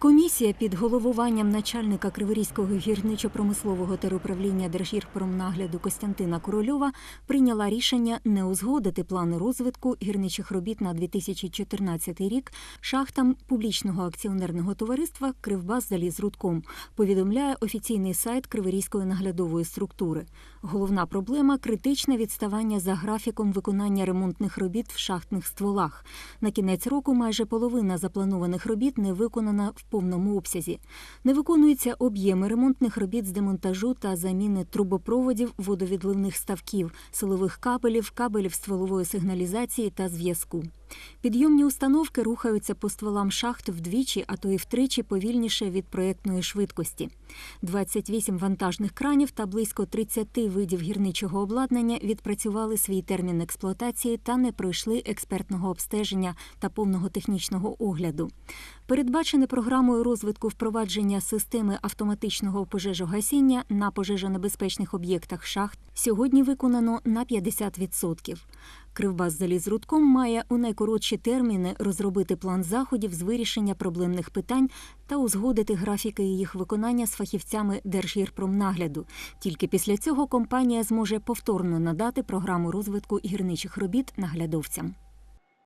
Комісія під головуванням начальника Криворізького гірничо-промислового теруправління Держгірпромнагляду Костянтина Корольова прийняла рішення не узгодити плани розвитку гірничих робіт на 2014 рік шахтам публічного акціонерного товариства Кривбас Залізрудком, повідомляє офіційний сайт Криворізької наглядової структури. Головна проблема критичне відставання за графіком виконання ремонтних робіт в шахтних стволах. На кінець року майже половина запланованих робіт не виконана в повному обсязі. Не виконуються об'єми ремонтних робіт з демонтажу та заміни трубопроводів, водовідливних ставків, силових кабелів, кабелів стволової сигналізації та зв'язку. Підйомні установки рухаються по стволам шахт вдвічі, а то й втричі повільніше від проєктної швидкості. 28 вантажних кранів та близько 30 видів гірничого обладнання відпрацювали свій термін експлуатації та не пройшли експертного обстеження та повного технічного огляду. Передбачене програмою розвитку впровадження системи автоматичного пожежогасіння на пожежонебезпечних об'єктах шахт сьогодні виконано на 50%. Кривбас Залізрудком має у найкоротші терміни розробити план заходів з вирішення проблемних питань та узгодити графіки їх виконання з фахівцями Держгірпромнагляду. Тільки після цього компанія зможе повторно надати програму розвитку гірничих робіт наглядовцям.